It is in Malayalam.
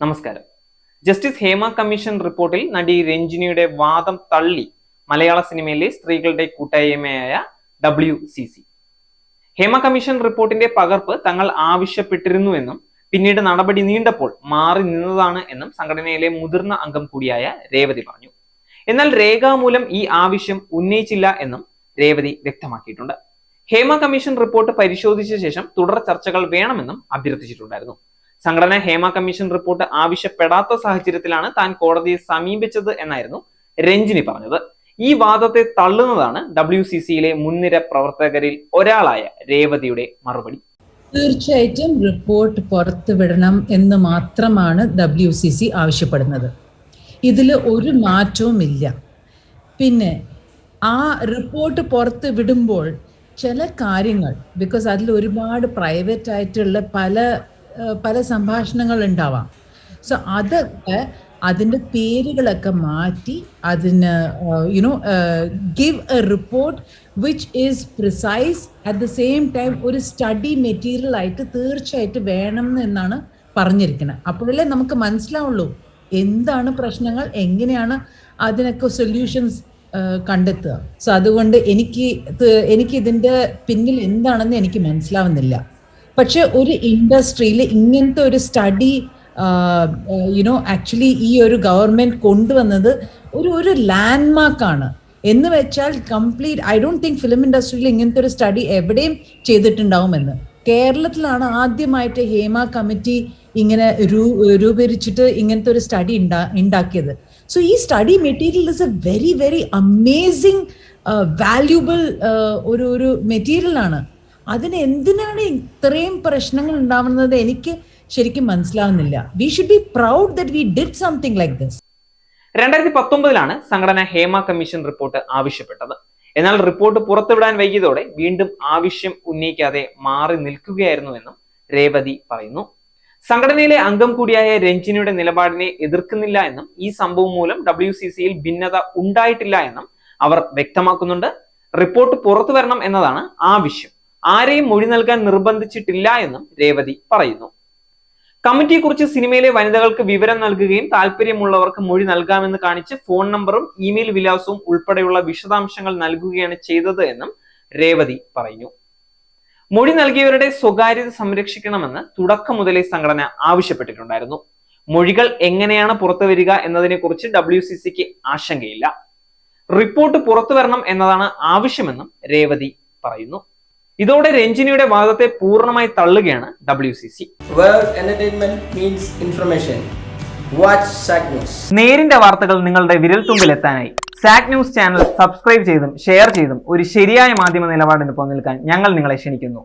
നമസ്കാരം. ജസ്റ്റിസ് ഹേമ കമ്മീഷൻ റിപ്പോർട്ടിൽ നടി രഞ്ജിനിയുടെ വാദം തള്ളി മലയാള സിനിമയിലെ സ്ത്രീകളുടെ കൂട്ടായ്മയായ W C C Hema commission റിപ്പോർട്ടിന്റെ പകർപ്പ് തങ്ങൾ ആവശ്യപ്പെട്ടിരുന്നു എന്നും പിന്നീട് നടപടി നീണ്ടപ്പോൾ മാറി നിന്നതാണ് എന്നും സംഘടനയിലെ മുതിർന്ന അംഗം കൂടിയായ രേവതി പറഞ്ഞു. എന്നാൽ രേഖാമൂലം ഈ ആവശ്യം ഉന്നയിച്ചില്ല എന്നും രേവതി വ്യക്തമാക്കിയിട്ടുണ്ട്. ഹേമ കമ്മീഷൻ റിപ്പോർട്ട് പരിശോധിച്ച ശേഷം തുടർ ചർച്ചകൾ വേണമെന്നും അഭ്യർത്ഥിച്ചിട്ടുണ്ടായിരുന്നു. സംഘടന ഹേമ കമ്മീഷൻ റിപ്പോർട്ട് ആവശ്യപ്പെടാത്ത സാഹചര്യത്തിലാണ് താൻ കോടതിയെ സമീപിച്ചത് എന്നായിരുന്നു രഞ്ജിനി പറഞ്ഞത്. ഈ വാദത്തെ തള്ളുന്നതാണ് ഡബ്ല്യു സി സിയിലെ മുൻനിര പ്രവർത്തകരിൽ ഒരാളായ രേവതിയുടെ മറുപടി. തീർച്ചയായിട്ടും റിപ്പോർട്ട് പുറത്തുവിടണം എന്ന് മാത്രമാണ് ഡബ്ല്യു സി സി ആവശ്യപ്പെടുന്നത്. ഇതിൽ ഒരു മാറ്റവും ഇല്ല. പിന്നെ ആ റിപ്പോർട്ട് പുറത്ത് വിടുമ്പോൾ ചില കാര്യങ്ങൾ ബിക്കോസ് അതിൽ ഒരുപാട് പ്രൈവറ്റ് ആയിട്ടുള്ള പല പല സംഭാഷണങ്ങൾ ഉണ്ടാവാം. സോ അതൊക്കെ അതിന്റെ പേരുകളൊക്കെ മാറ്റി അതിന് you know give a report which is precise at the same time ഒരു സ്റ്റഡി മെറ്റീരിയൽ ആയിട്ട് തീർച്ചയായിട്ടും വേണം എന്നാണ് പറഞ്ഞിരിക്കുന്നത് അപ്പോഴല്ലേ നമുക്ക് മനസ്സിലാവുള്ളൂ എന്താണ് പ്രശ്നങ്ങൾ എങ്ങനെയാണ് അതിനൊക്കെ സൊല്യൂഷൻസ് കണ്ടെത്തുക. സോ അതുകൊണ്ട് എനിക്ക് എനിക്ക് ഇതിന്റെ പിന്നിൽ എന്താണെന്ന് എനിക്ക് മനസ്സിലാവുന്നില്ല. പക്ഷെ ഒരു ഇൻഡസ്ട്രിയിൽ ഇങ്ങനത്തെ ഒരു സ്റ്റഡി യുനോ ആക്ച്വലി ഈ ഒരു ഗവൺമെന്റ് കൊണ്ടുവന്നത് ഒരു ഒരു ലാൻഡ്മാർക്കാണ് എന്ന് വെച്ചാൽ complete I don't think film ഇൻഡസ്ട്രിയിൽ ഇങ്ങനത്തെ ഒരു സ്റ്റഡി എവിടെയും ചെയ്തിട്ടുണ്ടാവുമെന്ന്. കേരളത്തിലാണ് ആദ്യമായിട്ട് ഹേമ കമ്മിറ്റി ഇങ്ങനെ രൂപീകരിച്ചിട്ട് ഇങ്ങനത്തെ ഒരു സ്റ്റഡി ഉണ്ടാ ഉണ്ടാക്കിയത് സോ ഈ study material is a very very amazing valuable ഒരു ഒരു മെറ്റീരിയൽ ആണ്. അതിന് എന്തിനാണ് ഇത്രയും പ്രശ്നങ്ങൾ ഉണ്ടാവുന്നത്? എനിക്ക് ശരിക്കും മനസ്സിലാവുന്നില്ല. We should be proud that we did something like this രണ്ടായിരത്തി പത്തൊമ്പതിലാണ് സംഘടന ഹേമ കമ്മീഷൻ റിപ്പോർട്ട് ആവശ്യപ്പെട്ടത്. എന്നാൽ റിപ്പോർട്ട് പുറത്തുവിടാൻ വൈകിയതോടെ വീണ്ടും ആവശ്യം ഉന്നയിക്കാതെ മാറി നിൽക്കുകയായിരുന്നു എന്നും രേവതി പറയുന്നു. സംഘടനയിലെ അംഗം കൂടിയായ രഞ്ജിനിയുടെ നിലപാടിനെ എതിർക്കുന്നില്ല എന്നും ഈ സംഭവം മൂലം ഡബ്ല്യു സി സിയിൽ ഭിന്നത ഉണ്ടായിട്ടില്ല എന്നും അവർ വ്യക്തമാക്കുന്നുണ്ട്. റിപ്പോർട്ട് പുറത്തു വരണം എന്നതാണ് ആവശ്യം. ആരെയും മൊഴി നൽകാൻ നിർബന്ധിച്ചിട്ടില്ല എന്നും രേവതി പറയുന്നു. കമ്മിറ്റിയെക്കുറിച്ച് സിനിമയിലെ വനിതകൾക്ക് വിവരം നൽകുകയും താല്പര്യമുള്ളവർക്ക് മൊഴി നൽകാമെന്ന് കാണിച്ച് ഫോൺ നമ്പറും ഇമെയിൽ വിലാസവും ഉൾപ്പെടെയുള്ള വിശദാംശങ്ങൾ നൽകുകയാണ് ചെയ്തത് എന്നും രേവതി പറഞ്ഞു മൊഴി നൽകിയവരുടെ സ്വകാര്യത സംരക്ഷിക്കണമെന്ന് തുടക്കം മുതലേ സംഘടന ആവശ്യപ്പെട്ടിട്ടുണ്ടായിരുന്നു. മൊഴികൾ എങ്ങനെയാണ് പുറത്തു വരിക എന്നതിനെക്കുറിച്ച് ഡബ്ല്യു സി സിക്ക് ആശങ്കയില്ല. റിപ്പോർട്ട് പുറത്തു വരണം എന്നതാണ് ആവശ്യമെന്നും രേവതി പറയുന്നു. ഇതോടെ രഞ്ജിനിയുടെ വാദത്തെ പൂർണമായി തള്ളുകയാണ് ഡബ്ല്യു സി സി. നേരിന്റെ വാർത്തകൾ നിങ്ങളുടെ വിരൽത്തുമ്പിൽ എത്താനായി സാക് ന്യൂസ് ചാനൽ സബ്സ്ക്രൈബ് ചെയ്തും ഷെയർ ചെയ്തും ഒരു ശരിയായ മാധ്യമ നിലപാടിന് നിൽക്കാൻ ഞങ്ങൾ നിങ്ങളെ ക്ഷണിക്കുന്നു.